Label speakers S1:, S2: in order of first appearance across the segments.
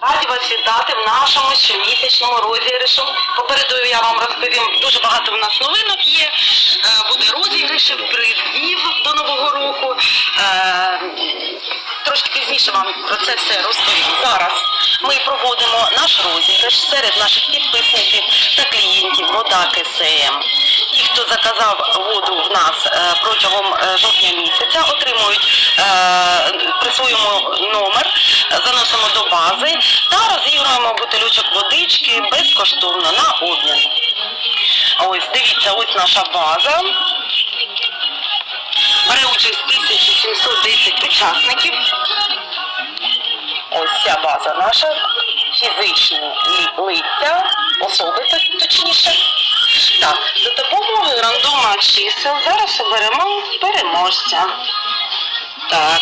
S1: Раді вас вітати в нашому щомісячному розіграшу. Попереду я вам розповім дуже багато в нас новинок є. Е, Буде розіграшів, призів до нового року. Е, Трошки пізніше вам про це все розповім. Зараз ми проводимо наш розіграш серед наших підписників та клієнтів вода КСМ. Хто заказав воду в нас е, протягом е, жовтня місяця, отримують е, присвоюємо номер, заносимо до бази та розігруємо бутилючок водички безкоштовно на обмін. Ось дивіться, ось наша база. Бере участь 1710 учасників. Ось ця база наша. Фізичні лиця, особи точніше. Так, за допомогою рандома чисел зараз оберемо переможця. Так.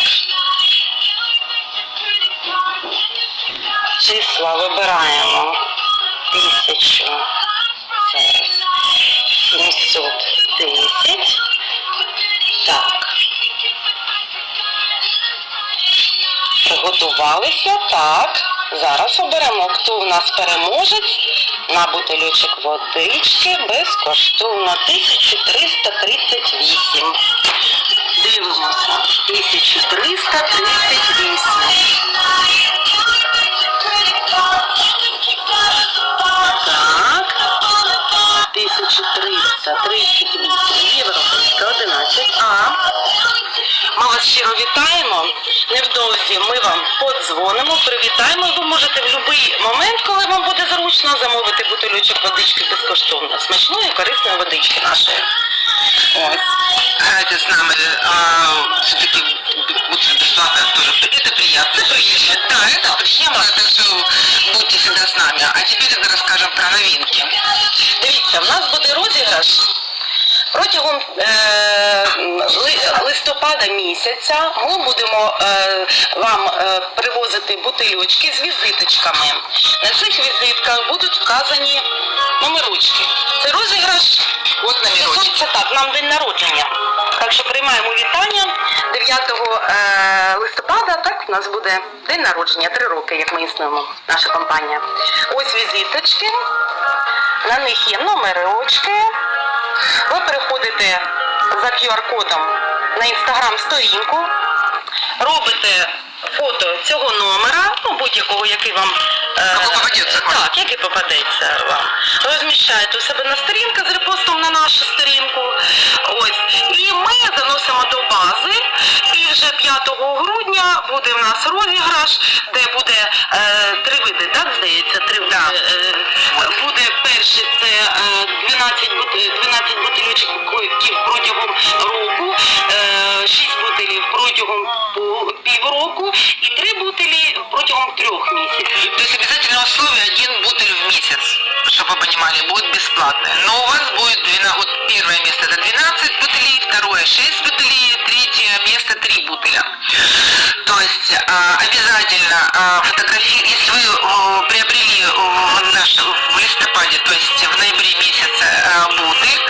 S1: Числа вибираємо. Тисячу. Зараз. 710. Так. Приготувалися. Так. Зараз оберемо, хто в нас переможець на бутилючок водички безкоштовно 1338. Дивимося. 1338. Так. 1338 щиро вітаємо. Невдовзі ми вам подзвонимо, привітаємо. Ви можете в будь-який момент, коли вам буде зручно, замовити бутилючок водички безкоштовно. Смачної, корисної водички нашої. Ось.
S2: Играйте с нами, а, все-таки лучше бесплатно тоже. Это приятно.
S1: Это приятно.
S2: Да, это приятно, так что будьте всегда с нами. А теперь тогда расскажем про новинки.
S1: Дивіться, в нас буде розіграш протягом е, ли- листопада місяця. Ми будемо е, вам е, привозити бутилючки з візиточками. На цих візитках будуть вказані номерочки. Це розіграш.
S2: Вот номерочек.
S1: Це так, нам день народження. Так що приймаємо вітання 9 е, листопада. Так, у нас буде день народження, три роки, як ми існуємо, наша компанія. Ось візиточки. На них є номерочки. Ви переходите за QR-кодом на інстаграм-сторінку, робите фото цього номера, ну будь-якого, який вам е,
S2: Який попадеться,
S1: так, який попадеться вам. Розміщаєте у себе на сторінку з репостом на нашу сторінку. Ось. І ми заносимо до бази. І вже 5 грудня буде в нас розіграш, де буде е, три види, так здається, три види. Е, буде перший це е, 12, бут- 12 бутилючок протягом року, е, 6 бутилів протягом пол- півроку і 3 бутилі протягом трьох місяців.
S2: То есть обязательно условие один бутыль в месяц, чтобы вы понимали, будет бесплатное. Но у вас будет 12, вот первое место это 12 бутылей, второе 6 бутылей, третье место 3 бутыля. То есть а, обязательно а, фотографии, если вы о, приобрели о, наш листопаде, то есть в ноябре месяце а, бутыль,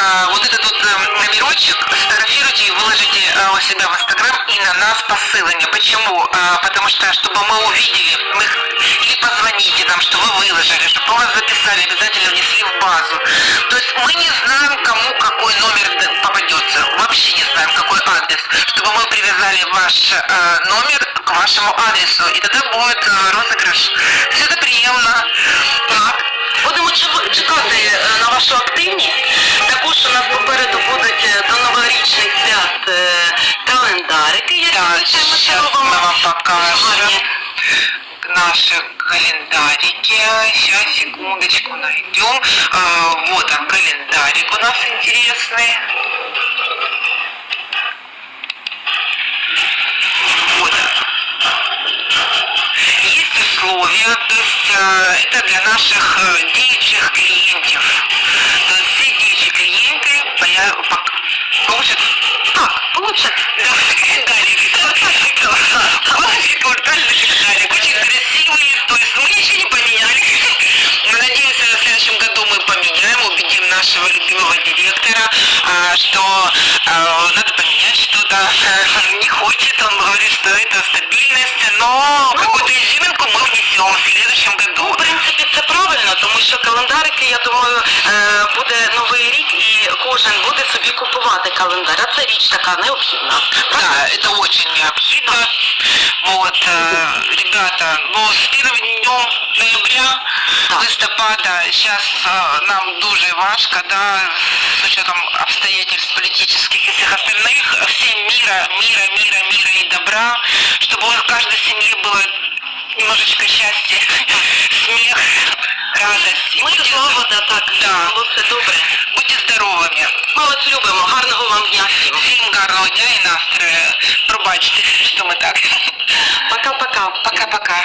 S2: а, вот этот вот э, номерочек сфотографируйте и выложите а, у себя в Инстаграм и на нас посылание. Почему? Потому что, чтобы мы увидели, мы или позвоните нам, что вы выложили, чтобы вас записали, обязательно внесли в базу. То есть мы не знаем, кому какой номер попадется. Вообще не знаем, какой адрес. Чтобы мы привязали ваш номер к вашему адресу. И тогда будет э, розыгрыш. Все это приемно. Так.
S1: Будемо чек- чекати е, на вашу активність. Також у нас попереду будуть е, до новорічних свят е, календарики, які
S2: Так,
S1: звичайно це
S2: сейчас
S1: робимо.
S2: мы вам покажем
S1: Гарні.
S2: наши календарики. Сейчас, секундочку, найдем. А, вот он, календарик у нас интересный. Вот он. Есть условия, то есть э, это для наших діючих клієнтів. Ці діючі клієнти получать, так, получат
S1: медалики, получат
S2: квартальных медалек. Очень красивые, то есть мы еще не поменяли. Мы надеемся, в следующем году мы поменяем, убедим нашего любимого директора, что надо поменять что-то. Не хочет, он говорит, что это стабильно. но но какую-то изюминку мы внесем в следующем
S1: Ну, в
S2: году.
S1: принципі, це правильно, тому що календарики, я думаю, е, буде новий рік і кожен буде собі купувати календар. А це річ така необхідна.
S2: Да, это очень необходимо. Вот, э, ребята, ну, с первым днем ноября,
S1: Да.
S2: листопада, сейчас нам дуже важко, да, с учетом обстоятельств политических и всех остальных, всем мира, мира, мира, мира и добра, чтобы семьи было немножечко счастья, смех, радость. И
S1: Ми
S2: будьте-
S1: злагода, так,
S2: Да.
S1: було все добре.
S2: Будьте здоровыми.
S1: Ми вас любимо. Гарного вам дня Всем
S2: Всім гарного дня і настрою. Пробачте, що ми так.
S1: Пока-пока.
S2: Пока-пока.